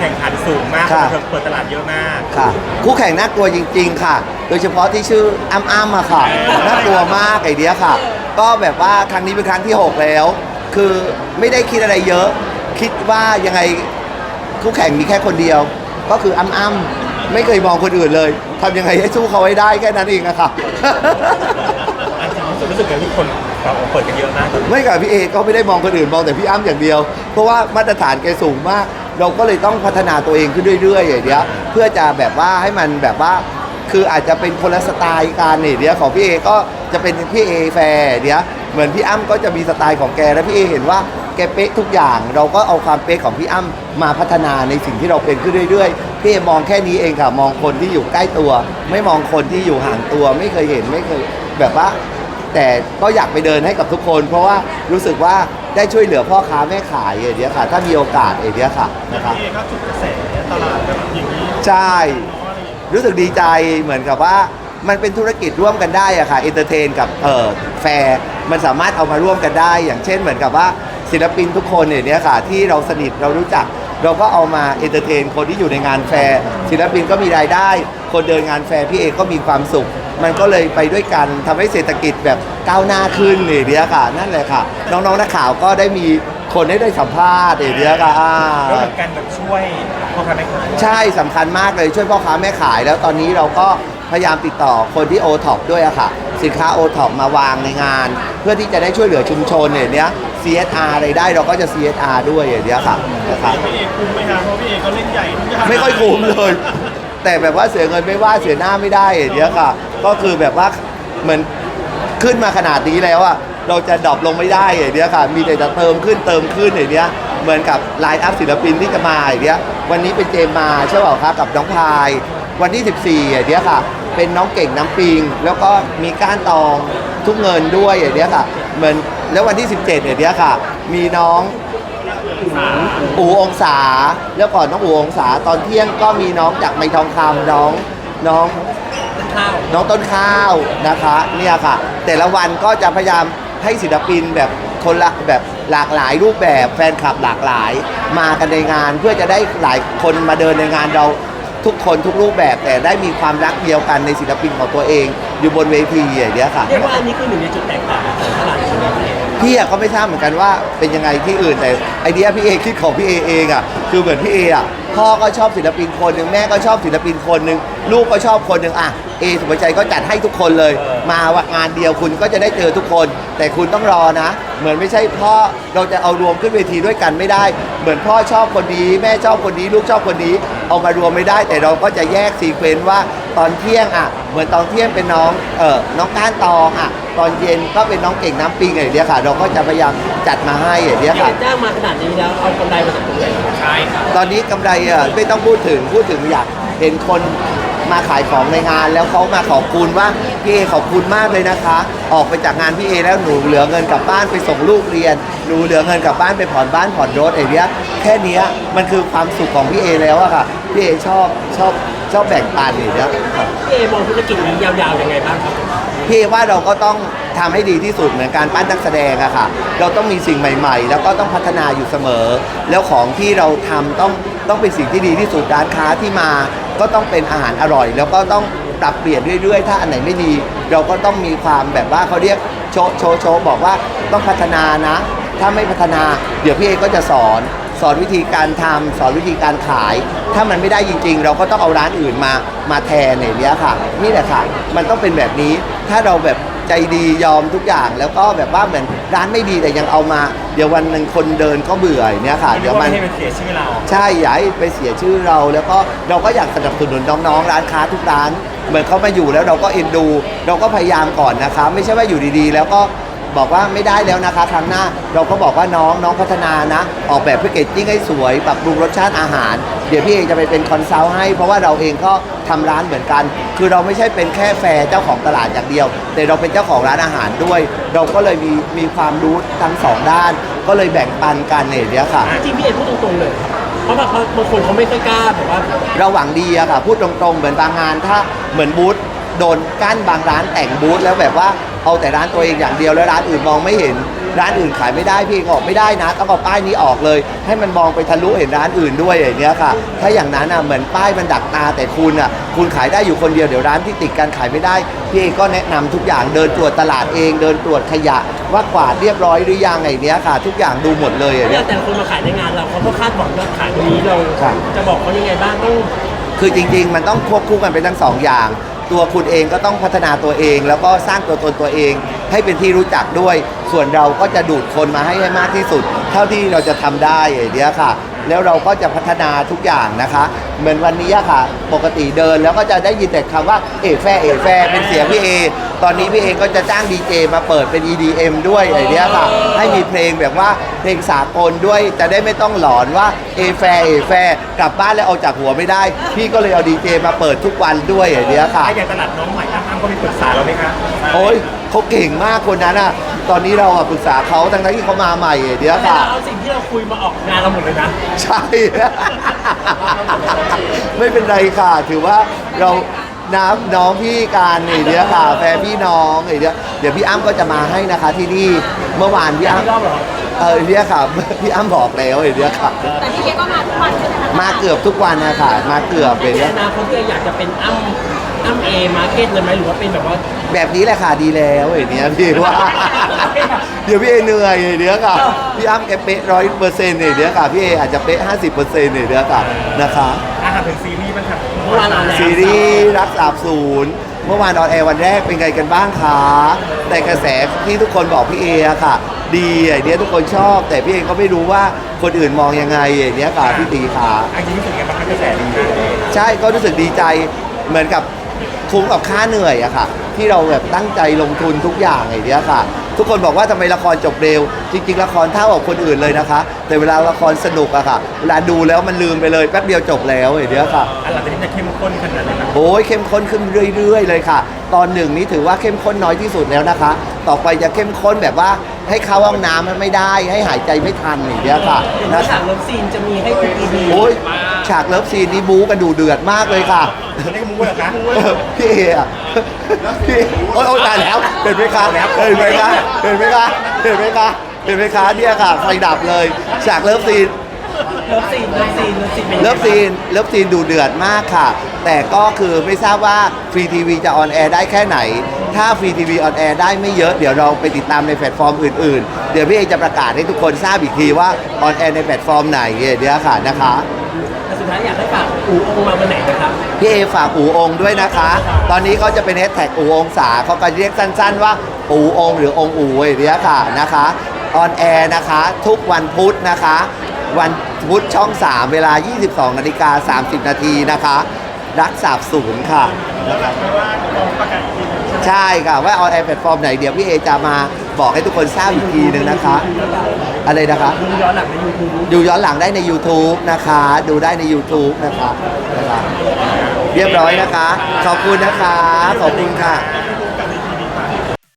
แข่งขันสูงมากครับเปิดตลาดเยอะมาก ค่ะ คู่แข่งน่ากลัวจริง ๆ ค่ะ โดยเฉพาะที่ชื่ออ้ำอ้ำอะค่ะ น่ากลัวมากไอเดียค่ะ ก็แบบว่าครั้งนี้เป็นครั้งที่ 6 แล้ว คือไม่ได้คิดอะไรเยอะ คิดว่ายังไงคู่แข่งมีแค่คนเดียว ก็คืออ้ำอ้ำไม่เคยมองคนอื่นเลยทำยังไงให้สู้เขาให้ได้แค่นั้นเองอะค่ะ อันจริงรู้สึกรู้สึกเลยที่คนแบบเปิดกันเยอะมากไม่กับพี่เอก็ไม่ได้มองคนอื่นมองแต่พี่อ้ำอย่างเดียว เพราะว่ามาตรฐานแกสูงมาก เราก็เลยต้องพัฒนาตัวเองขึ้นเรื่อยๆอย่างเดียวเพื่อจะแบบว่าให้มันแบบว่า คืออาจจะเป็นคนละสไตล์การเนี่ยเดียวของพี่เอก็จะเป็นพี่เอแฟร์เดียวเหมือนพี่อ้ำก็จะมีสไตล์ของแกแล้วพี่เอเห็นว่าแกเป๊ะทุกอย่าง เราก็เอาความเป๊ะของพี่อ้ำมาพัฒนาในสิ่งที่เราเป็นขึ้นเรื่อยๆพี่เอมองแค่นี้เองค่ะมองคนที่อยู่ใกล้ตัว ไม่มองคนที่อยู่ห่างตัว ไม่เคยเห็นไม่เคยแบบว่า แต่ก็อยากไปเดินให้กับทุกคน เพราะว่ารู้สึกว่าได้ช่วยเหลือพ่อค้าแม่ขายเอเดียค่ะ ถ้ามีโอกาสเอเดียค่ะนะครับพี่เอกก็จุดกระแสตลาดแบบอย่างนี้ใช่ รู้สึกดีใจเหมือนกับว่ามันเป็นธุรกิจร่วมกันได้อะค่ะเอนเตอร์เทนกับเอ่อแฟร์มันสามารถเอามาร่วมกันได้ อย่างเช่นเหมือนกับว่าศิลปินทุกคนเนี่ยเนี่ยค่ะที่เราสนิทเรารู้จัก เราก็เอามาเอนเตอร์เทนคนที่อยู่ในงานแฟร์ศิลปินก็มีรายได้ คนเดินงานแฟร์พี่เอก็มีความสุข มันก็เลยไปด้วยกันทำให้เศรษฐกิจแบบก้าวหน้าขึ้นเอเดียค่ะ นั่นแหละค่ะ น้องๆนักข่าวก็ได้มีคนให้ได้สัมภาษณ์เอเดียค่ะอ่า แล้วเหมือนกันแบบช่วยพ่อค้าแม่ค้าใช่สำคัญมากเลยช่วยพ่อค้าแม่ขาย แล้วตอนนี้เราก็พยายามติดต่อคนที่ o t o p ด้วยอะค่ะ สินค้า o t o p มาวางในงาน เพื่อที่จะได้ช่วยเหลือชุมชนเนี่ยเนี้ย CSR อะไรได้เราก็จะ CSR ด้วยอย่างเนี้ยค่ะนะครับพี่เอกคุ้มไหมครับเพราะพี่เอกก็เล่นใหญ่ทุกอย่างไม่ค่อยคุ้มเลย แต่แบบว่าเสียเงินไม่ว่าเสียหน้าไม่ได้อย่างเนี้ยค่ะ ก็คือแบบว่าเหมือนขึ้นมาขนาดนี้แล้วอะเราจะดรอปลงไม่ได้อย่างเนี้ยค่ะ มีแต่จะเติมขึ้นเติมขึ้นอย่างเนี้ยเหมือนกับไลน์อัพศิลปินที่จะมาอย่างเนี้ยวันนี้เป็นเจมมาใช่เปล่าคะกับน้องพาย วันที่ 14อย่างเนี้ยค่ะ เป็นน้องเก่งน้ำปิง แล้วก็มีก้านตองทุกเงินด้วยอย่างเนี้ยค่ะ เหมือนแล้ววันที่ 17อย่างเนี้ยค่ะ มีน้อง อูองศาแล้วก่อนน้องอูองศาตอนเที่ยงก็มีน้องจากไมทองคำน้องน้องข้าวน้องต้นข้าวนะคะเนี่ยค่ะ แต่ละวันก็จะพยายามให้ศิลปินแบบคนละแบบหลากหลายรูปแบบแฟนคลับหลากหลาย มากันในงานเพื่อจะได้หลายคนมาเดินในงานเราทุกคนทุกรูปแบบแต่ได้มีความรักเดียวกันในศิลปินของตัวเอง อยู่บนเวทีอย่างเนี้ยค่ะเรียกว่าอันนี้คือหนึ่งในจุดแตกต่างของตลาดใช่ไหม พี่เอกพี่อะก็ไม่ทราบเหมือนกันว่าเป็นยังไงที่อื่นแต่ไอเดียพี่เอคิดของพี่เอเองอะคือเหมือนพี่เออะพ่อก็ชอบศิลปินคนหนึ่งแม่ก็ชอบศิลปินคนหนึ่งลูกก็ชอบคนหนึ่งอะเอสุภาชัยก็จัดให้ทุกคนเลย มาว่างานเดียวคุณก็จะได้เจอทุกคน แต่คุณต้องรอนะ เหมือนไม่ใช่พ่อเราจะเอารวมขึ้นเวทีด้วยกันไม่ได้ เหมือนพ่อชอบคนนี้ แม่ชอบคนนี้ ลูกชอบคนนี้ เอามารวมไม่ได้ แต่เราก็จะแยกซีเควนต์ว่าตอนเที่ยงอะเหมือนตอนเที่ยงเป็นน้องเออน้องก้านตองอะ ตอนเย็นก็เป็นน้องเก่งน้ำปิงอย่างเดียวค่ะ เราก็จะพยายามจัดมาให้อย่างเดียวพี่เอค่ะกจ้างมาขนาดนี้แล้วเอากำไรมาจากตรงไหน ใช่ครับ ตอนนี้กำไรอะไม่ต้องพูดถึงพูดถึงอยากเห็นคน มาขายของในงาน แล้วเขามาขอบคุณว่าพี่เอขอบคุณมากเลยนะคะ ออกไปจากงานพี่เอแล้วหนูเหลือเงินกลับบ้านไปส่งลูกเรียนหนูเหลือเงินกลับบ้านไปผ่อนบ้านผ่อนรถไอ้เนี้ยแค่เนี้ยมันคือความสุขของพี่เอแล้วอะค่ะพี่เอชอบชอบชอบแบ่งปันอย่างเนี้ยครับ พี่เอมองธุรกิจนี้ยาวๆยังไงบ้างครับพี่ว่าเราก็ต้องทำให้ดีที่สุดเหมือนการปั้นนักแสดงอะค่ะ เราต้องมีสิ่งใหม่ ๆ แล้วก็ต้องพัฒนาอยู่เสมอ แล้วของที่เราทำต้อง ต้องเป็นสิ่งที่ดีที่สุดร้านค้าที่มา ก็ต้องเป็นอาหารอร่อย แล้วก็ต้องปรับเปลี่ยนเรื่อยๆ ถ้าอันไหนไม่ดี เราก็ต้องมีความแบบว่าเขาเรียกโชว์โชว์โชว์บอกว่าต้องพัฒนานะ ถ้าไม่พัฒนา เดี๋ยวพี่เอก็จะสอน สอนวิธีการทำสอนวิธีการขาย ถ้ามันไม่ได้จริง ๆ เราก็ต้องเอาร้านอื่นมามาแทนเนี่ยเนี้ยค่ะ นี่แหละค่ะ มันต้องเป็นแบบนี้ถ้าเราแบบ ใจดียอมทุกอย่าง แล้วก็แบบว่าเหมือนร้านไม่ดีแต่ยังเอามา เดี๋ยววันหนึ่งคนเดินก็เบื่ออย่างเนี้ยค่ะเรีเดี๋ยยกวว่ามัน ไม่ให้มันเสียชื่อเรา ใช่อย่าให้ไปเสียชื่อเราแล้วก็เราก็อยากสนับสนุนน้องๆ ร้านค้าทุกร้าน เหมือนเขามาอยู่แล้วเราก็เอ็นดู เราก็พยายามก่อนนะคะ ไม่ใช่ว่าอยู่ดีๆ แล้วก็ บอกว่าไม่ได้แล้วนะคะครั้งหน้าเราก็บอกว่าน้องน้องพัฒนานะ ออกแบบแพคเกจจิ้งให้สวยปรับปรุงรสชาติอาหาร เดี๋ยวพี่เองจะไปเป็นคอนซัลท์ให้ เพราะว่าเราเองก็ทำร้านเหมือนกัน คือเราไม่ใช่เป็นแค่แฟร์เจ้าของตลาดอย่างเดียว แต่เราเป็นเจ้าของร้านอาหารด้วย เราก็เลยมีมีความรู้ทั้งสองด้าน ก็เลยแบ่งปันกันเนี่ยเดี๋ยวค่ะ จริงๆพี่เอกพูดตรงๆเลยเพราะแบบบางคนเขาไม่ค่อยกล้าแบบว่าเราหวังดีอะค่ะพูดตรงๆ เหมือนบางงานถ้าเหมือนบูธโดนกั้นบางร้านแต่งบูธแล้วแบบว่า เอาแต่ร้านตัวเองอย่างเดียวแล้วร้านอื่นมองไม่เห็น ร้านอื่นขายไม่ได้พี่เอก็ออกไม่ได้นะ ต้องเอาป้ายนี้ออกเลย ให้มันมองไปทะลุเห็นร้านอื่นด้วยอย่างเนี้ยค่ะ ถ้าอย่างนั้นอะเหมือนป้ายมันดักตาแต่คุณอะคุณขายได้อยู่คนเดียวเดี๋ยวร้านที่ติดกันขายไม่ได้ พี่เอก็แนะนำทุกอย่างเดินตรวจตลาดเอง เดินตรวจขยะ ว่ากวาดเรียบร้อยหรือยังไงเนี้ยค่ะ ทุกอย่างดูหมดเลยอย่างเนี่เนี้ยยแต่คนมาขายในงานเราเขาก็คาดหวังยอดขายตรงนี้เรา ครับ จะบอกเขายังไงบ้างต้อง คือจริงๆ มันต้องควบคู่กันเป็นทั้งสองอย่าง ตัวคุณเองก็ต้องพัฒนาตัวเอง แล้วก็สร้างตัวตนตัวเอง ให้เป็นที่รู้จักด้วย ส่วนเราก็จะดูดคนมาให้ให้มากที่สุด เท่าที่เราจะทำได้อย่างเดียค่ะ แล้วเราก็จะพัฒนาทุกอย่างนะคะ เหมือนวันนี้ค่ะ ปกติเดินแล้วก็จะได้ยินแต่คำว่าเอแฟเอแฟเป็นเสียงพี่เอตอนนี้พี่เอก็จะจ้างดีเจมาเปิดเป็น EDM ด้วยอย่างเดียค่ะ ให้มีเพลงแบบว่าเพลงสากลด้วยจะได้ไม่ต้องหลอนว่าเอแฟเอแฟกลับบ้านแล้วเอาจากหัวไม่ได้ พี่ก็เลยเอาดีเจมาเปิดทุกวันด้วยอย่างเดียวค่ะ ถ้าอย่างตลาดน้องใหม่อ้ำก็มีปรึกษาเราไหมคะโอ้ยเขาเก่งมากคนนั้นอะ ตอนนี้เราอะปรึกษาเขาทั้งๆที่เขามาใหม่เดี๋ยวแต่ค่ะ เราเอาสิ่งที่เราคุยมาออกงานเราหมดเลยนะ ใช่ ไม่เป็นไรค่ะ ถือว่าเรา น้ำน้องพี่การไอเดียค่ะ แฟนพี่น้องไอเดียเดี๋ยวพี่อ้ำก็จะมาให้นะคะที่นี่เมื่อวานพี่อ้ำรอบเหรอเออไอเดียค่ะ พี่อ้ำบอกแล้วไอเดียค่ะ แต่พี่เก๊ก็มาทุกวันใช่ไหมคะมาเกือบทุกวันนะคะมาเกือบไอในเดียอนาคตพี่อยากจะเป็นอ้ำอ้ำเอมาร์เก็ตเลยไหมหรือว่าเป็นแบบว่า แบบนี้แหละค่ะดีแล้วไอเนี้ยพี่ว่า เดี๋ยวพี่เอเหนื่อยไอเนี้ยค่ะพี่อ้ำแกเป๊ะร้อยเปอร์เซ็นต์ไอเนี้ยค่ะพี่เออาจจะเป๊ะห้าสิบเปอร์เซ็นต์ไอเนี้ยค่ะนะคะ อาหารถึงซีรีส์บ้างครับเมื่อวานเราแล้วซีรีส์รักสาบศูนย์เมื่อวานออนแอร์วันแรกเป็นไงกันบ้างคะแต่กระแสที่ทุกคนบอกพี่เออะค่ะ ดีไอเนี้ยทุกคนชอบ แต่พี่เอก็ไม่รู้ว่าคนอื่นมองยังไงไอเนี้ยค่ะพี่ตีค่ะ อันนี้รู้สึกยังไงบ้างครับกระแสดีมากเลยใช่ก็รู้สึกดีใจเหมือนกับคุ้มกับค่าเหนื่อยอะค่ะ ที่เราแบบตั้งใจลงทุนทุกอย่างไอเนี้ยค่ะ ทุกคนบอกว่าทำไมละครจบเร็ว จริง ๆ ละครเท่ากับคนอื่นเลยนะคะ แต่เวลาละครสนุกอะค่ะ เวลาดูแล้วมันลืมไปเลยแป๊บเดียวจบแล้วไอเนี้ยค่ะ อันหลังจากนี้จะเข้มข้นขนาดไหนครับโอ้ยเข้มข้นขึ้นเรื่อย ๆ เลยค่ะ ตอนหนึ่งนี้ถือว่าเข้มข้นน้อยที่สุดแล้วนะคะ ต่อไปจะเข้มข้นแบบว่าให้เข้าห้องน้ำมันไม่ได้ ให้หายใจไม่ทันอย่างเงี้ยค่ะเห็นนะว่าคะฉากเลิฟซีนจะมีให้ทุก EP โอ้ยฉากเลิฟซีนนี้บู๊กันดูเดือดมากเลยค่ะนี่ก็มูเหรอคะเออพี่เออะ พี่โอ๊ยโอ๊ยตายแล้วเห็นไหมคะเห็นไหมคะเห็นไหมคะเห็นไหมคะเห็นไหมคะเนี่ยค่ะไฟดับเลยฉากเลิฟซีน เลิฟซีนเลิฟซีนเลิฟซีนเป็นยังไงเลิฟซีนเลิฟซีนดูเดือดมากค่ะ แต่ก็คือไม่ทราบว่าฟรีทีวีจะออนแอร์ได้แค่ไหน ถ้าฟรีทีวีออนแอร์ได้ไม่เยอะเดี๋ยวเราไปติดตามในแพลตฟอร์มอื่นๆ เดี๋ยวพี่เอจะประกาศให้ทุกคนทราบอีกทีว่าออนแอร์ในแพลตฟอร์มไหนเดี๋ยวค่ะนะคะแต่สุด ท้ายอยากให้ฝากอูองค์มาวันไหนนะครับพี่เอฝากอูองค์ด้วยนะคะ ตอนนี้เขาจะเป็นแฮชแท็กอูองศาเขาก็เรียกสั้นๆว่าอูองค์หรือองค์อูอย่างเนี้ยค่ะนะคะออนแอร์นะคะ ทุกวันพุธนะคะ วันพุธช่อง 3 เวลา 22นาฬิกา30 นาทีนะคะ รักสาบศูนย์ค่ะ ใช่ค่ะ ว่าออนแอร์แพลตฟอร์มไหนเดี๋ยวพี่เอจะมา บอกให้ทุกคนทราบอีกทีหนึ่งนะคะ อะไรนะคะดูย้อนหลังใน YouTube ดูย้อนหลังได้ใน YouTube นะคะ ดูได้ใน YouTube นะคะนะคะ เรียบร้อยนะคะ ขอบคุณนะคะ ขอบคุณค่ะ